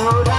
Oh,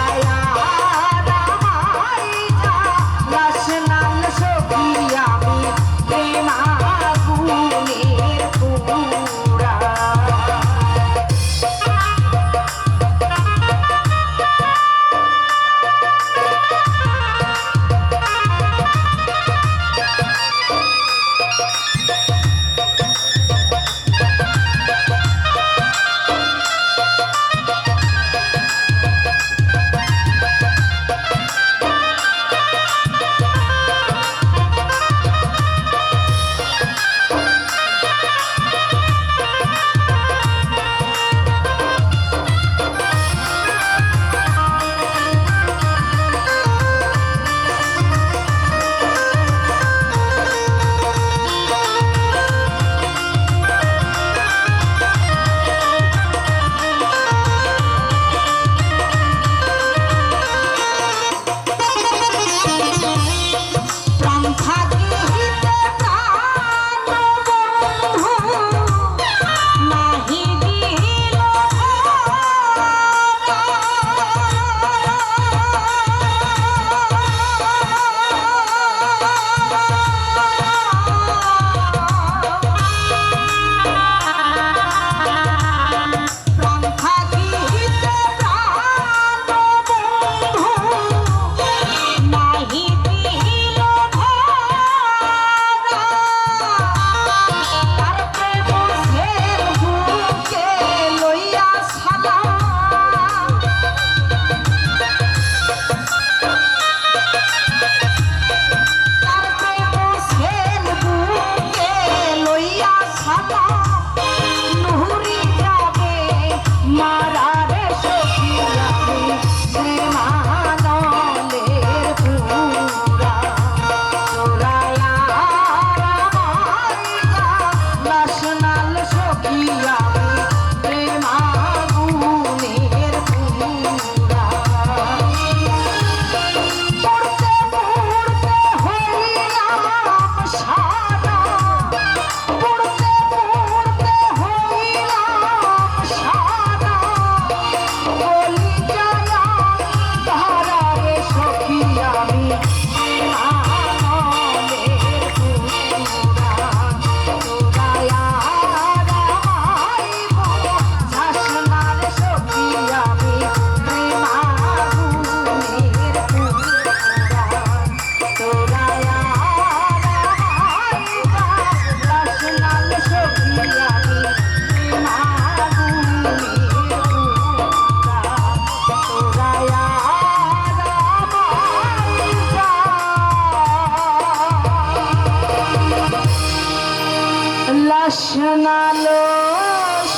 লাশনালো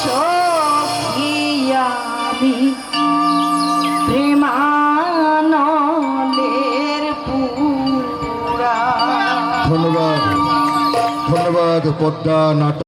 সখিয়াবি প্রেমানলের পুরা। ধন্যবাদ ধন্যবাদ পদ্মা নাটক।